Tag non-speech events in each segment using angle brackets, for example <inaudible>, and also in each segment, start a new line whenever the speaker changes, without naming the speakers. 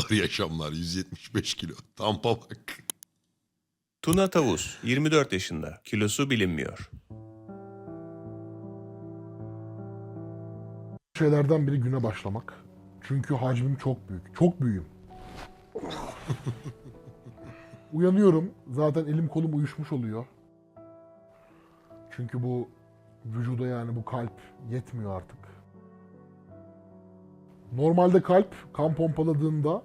Ağır yaşamlar 175 kilo. Tampa bak.
Tuna Tavus, 24 yaşında, kilosu bilinmiyor.
şeylerden biri güne başlamak. Çünkü hacmim çok büyük. Çok büyüğüm. <laughs> Uyanıyorum. Zaten elim kolum uyuşmuş oluyor. Çünkü bu vücuda yani bu kalp yetmiyor artık. Normalde kalp kan pompaladığında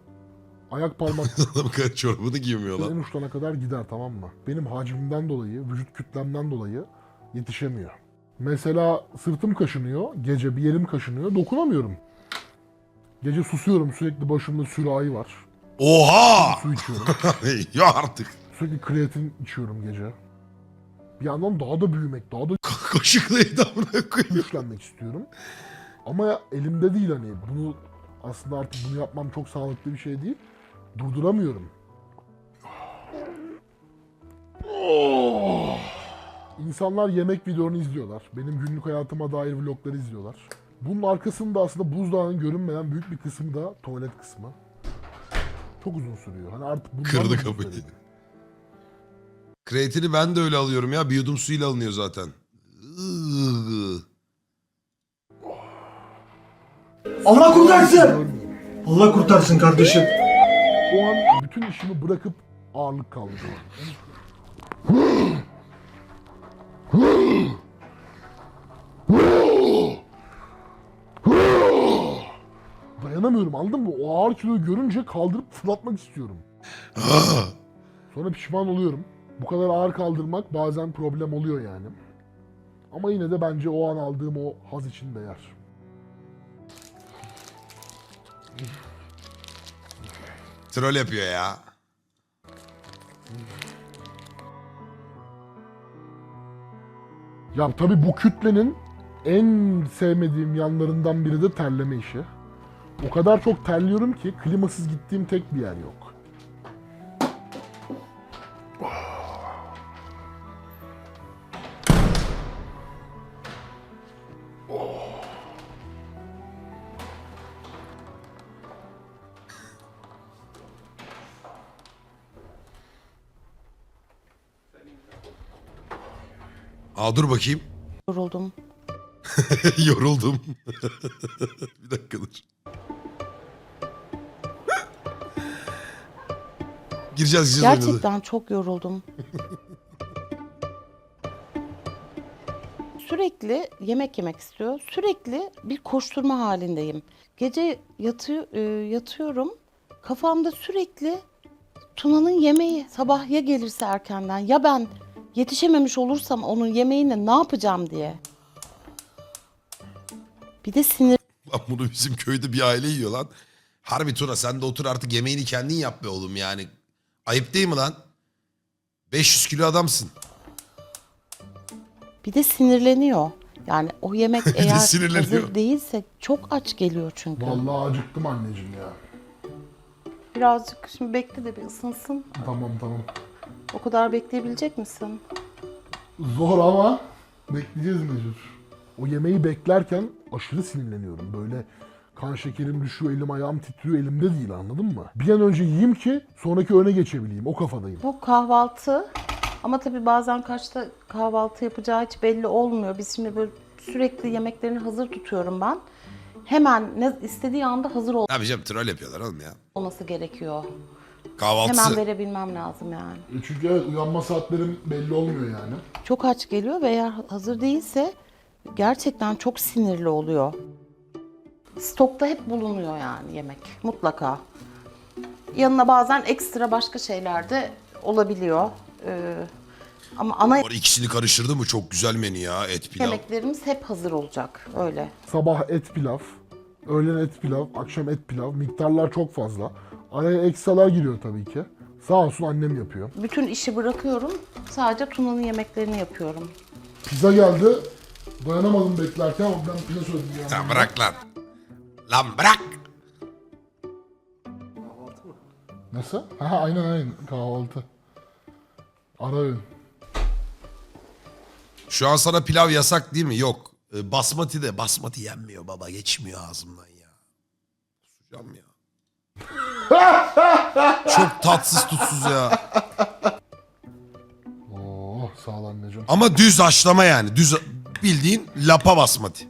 ayak <laughs> parmaklarının
Adam kadar çorabını giymiyor lan.
en uçlarına kadar gider tamam mı? Benim hacmimden dolayı, vücut kütlemden dolayı yetişemiyor. Mesela sırtım kaşınıyor, gece bir yerim kaşınıyor, dokunamıyorum. Gece susuyorum, sürekli başımda sürahi var.
Oha!
Su içiyorum. <laughs>
ya artık.
Sürekli kreatin içiyorum gece. Bir yandan daha da büyümek, daha da
Kaşıklıydı amına koyayım.
güçlenmek istiyorum. Ama elimde değil hani bunu aslında artık bunu yapmam çok sağlıklı bir şey değil. Durduramıyorum. İnsanlar yemek videolarını izliyorlar. Benim günlük hayatıma dair vlogları izliyorlar. Bunun arkasında aslında buzdağının görünmeyen büyük bir kısmı da tuvalet kısmı. Çok uzun sürüyor. Hani artık bundan
Kırdı kapıyı. Kreatini ben de öyle alıyorum ya. Bir yudum suyla alınıyor zaten. Iıı.
Allah kurtarsın. Allah kurtarsın kardeşim.
O an bütün işimi bırakıp ağırlık kaldırıyorum. Dayanamıyorum anladın mı? O ağır kiloyu görünce kaldırıp fırlatmak istiyorum. Sonra pişman oluyorum. Bu kadar ağır kaldırmak bazen problem oluyor yani. Ama yine de bence o an aldığım o haz için değer.
Troll yapıyor ya.
Ya tabii bu kütlenin en sevmediğim yanlarından biri de terleme işi. O kadar çok terliyorum ki klimasız gittiğim tek bir yer yok.
Aa dur bakayım.
Yoruldum. <laughs>
Yoruldum. <laughs> bir dakika dur. gireceğiz gireceğiz oynadı.
Gerçekten çok yoruldum. <laughs> Sürekli yemek yemek istiyor. Sürekli bir koşturma halindeyim. Gece yatıyor, e, yatıyorum. Kafamda sürekli Tuna'nın yemeği. Sabah ya gelirse erkenden ya ben yetişememiş olursam onun yemeğini ne yapacağım diye. Bir de sinir
Lan bunu bizim köyde bir aile yiyor lan. Harbi Tuna sen de otur artık yemeğini kendin yap be oğlum yani. Ayıp değil mi lan? 500 kilo adamsın.
bir de sinirleniyor. Yani o yemek <laughs>
de
eğer
sinirleniyor.
hazır değilse çok aç geliyor çünkü.
Vallahi acıktım anneciğim ya.
Birazcık şimdi bekle de bir ısınsın.
Tamam tamam.
O kadar bekleyebilecek misin?
Zor ama bekleyeceğiz mecbur. O yemeği beklerken aşırı sinirleniyorum. Böyle kan şekerim düşüyor, elim ayağım titriyor, elimde değil anladın mı? Bir an önce yiyeyim ki sonraki öne geçebileyim. O kafadayım.
Bu kahvaltı ama tabii bazen kaçta kahvaltı yapacağı hiç belli olmuyor. Biz şimdi böyle sürekli yemeklerini hazır tutuyorum ben. Hemen ne istediği anda hazır
Ne yapacağım troll yapıyorlar oğlum ya.
olması gerekiyor.
Kahvaltısı.
Hemen verebilmem lazım yani.
Çünkü evet uyanma saatlerim belli olmuyor yani.
Çok aç geliyor ve eğer hazır değilse gerçekten çok sinirli oluyor. Stokta hep bulunuyor yani yemek mutlaka. Yanına bazen ekstra başka şeyler de olabiliyor. Ee, ama ana
Var ikisini karıştırdı mı çok güzel menü ya et pilav.
yemeklerimiz hep hazır olacak öyle.
Sabah et pilav, öğlen et pilav, akşam et pilav. Miktarlar çok fazla. Araya ekstralar giriyor tabii ki. Sağ olsun annem yapıyor.
Bütün işi bırakıyorum. Sadece Tuna'nın yemeklerini yapıyorum.
Pizza geldi. Dayanamadım beklerken ama ben pizza söyledim yani.
Lan bırak lan. Lan bırak.
Nasıl? Ha aynen aynen kahvaltı. Ara öğün.
Şu an sana pilav yasak değil mi? Yok. Ee, basmati de basmati yenmiyor baba. Geçmiyor ağzımdan ya. Kusacağım ya. Çok tatsız tutsuz ya.
Oh sağ ol anneciğim.
Ama düz haşlama yani. Düz bildiğin lapa basmati.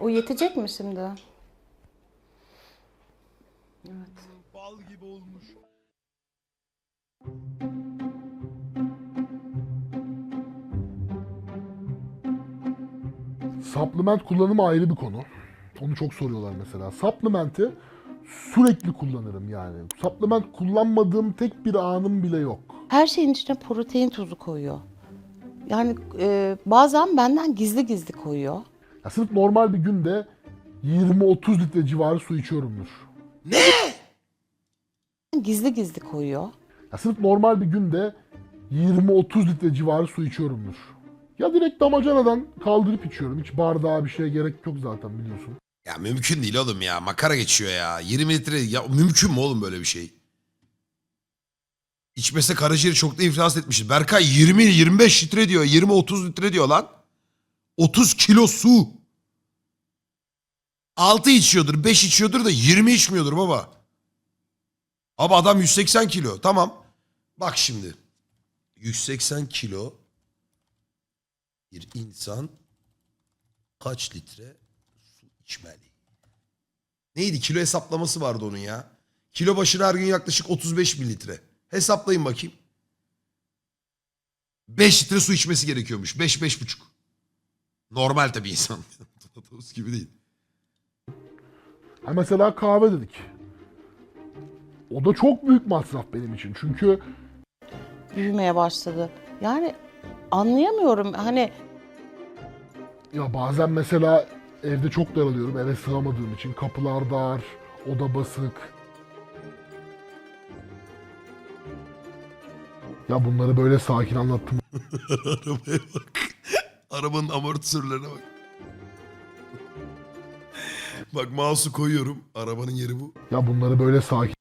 O yetecek mi şimdi?
Supplement kullanımı ayrı bir konu. Onu çok soruyorlar mesela. Supplement'i sürekli kullanırım yani. Supplement kullanmadığım tek bir anım bile yok.
Her şeyin içine protein tuzu koyuyor. Yani e, bazen benden gizli gizli koyuyor.
Ya sırf normal bir günde 20-30 litre civarı su içiyorumdur.
Gizli gizli koyuyor.
Ya sırf normal bir günde 20-30 litre civarı su içiyorumdur. Ya direkt damacanadan kaldırıp içiyorum. Hiç bardağa bir şeye gerek yok zaten biliyorsun.
Ya mümkün değil oğlum ya. Makara geçiyor ya. 20 litre ya mümkün mü oğlum böyle bir şey? İçmese karaciğeri çok da iflas etmişiz. Berkay 20-25 litre diyor. 20-30 litre diyor lan. 30 kilo su. 6 içiyordur, 5 içiyordur da 20 içmiyordur baba. Abi adam 180 kilo. Tamam. Bak şimdi. 180 kilo bir insan kaç litre su içmeli? Neydi? Kilo hesaplaması vardı onun ya. Kilo başına her gün yaklaşık 35 mililitre. Hesaplayın bakayım. 5 litre su içmesi gerekiyormuş. 5 beş buçuk. Normal tabii insan. <laughs> Tavus gibi değil.
Ha mesela kahve dedik. O da çok büyük masraf benim için. Çünkü
Büyümeye başladı. Yani anlayamıyorum. Hani
ya bazen mesela evde çok daralıyorum. Eve sığamadığım için kapılar dar, oda basık. Ya bunları böyle sakin anlattım. <laughs>
Arabaya bak. Arabanın amortisörlerine bak. bak mouse'u koyuyorum. Arabanın yeri bu.
Ya bunları böyle sakin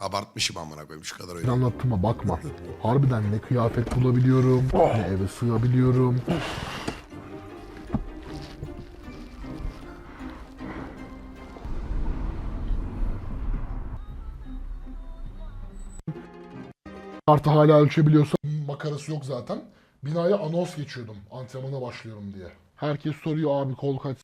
Abartmışım amına koyayım şu kadar öyle.
anlattığıma bakma. Harbiden ne kıyafet bulabiliyorum, ne eve sığabiliyorum. Artı hala ölçebiliyorsa makarası yok zaten. Binaya anons geçiyordum antrenmana başlıyorum diye. Herkes soruyor abi kol kaç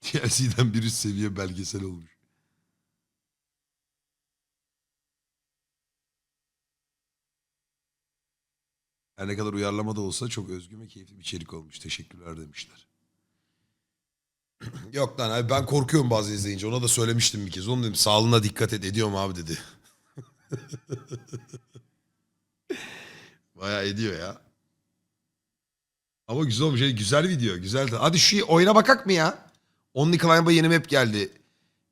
<laughs>
TLC'den bir üst seviye belgesel olmuş. Her ne kadar uyarlama da olsa çok özgün ve keyifli bir içerik olmuş. Teşekkürler demişler. Yok lan abi ben korkuyorum bazı izleyince. Ona da söylemiştim bir kez. Onu dedim sağlığına dikkat et ediyorum abi dedi. <laughs> Bayağı ediyor ya. Ama güzel olmuş. Şey, güzel video. Güzel. Hadi şu oyuna bakak mı ya? Only Climb'a yeni map geldi.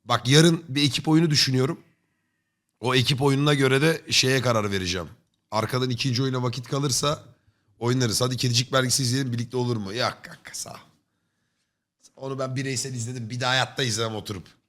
Bak yarın bir ekip oyunu düşünüyorum. O ekip oyununa göre de şeye karar vereceğim. Arkadan ikinci oyuna vakit kalırsa oynarız. Hadi Kedicik belgesi izleyelim birlikte olur mu? Yok kanka sağ ol. Onu ben bireysel izledim. Bir daha hayatta izlemem oturup.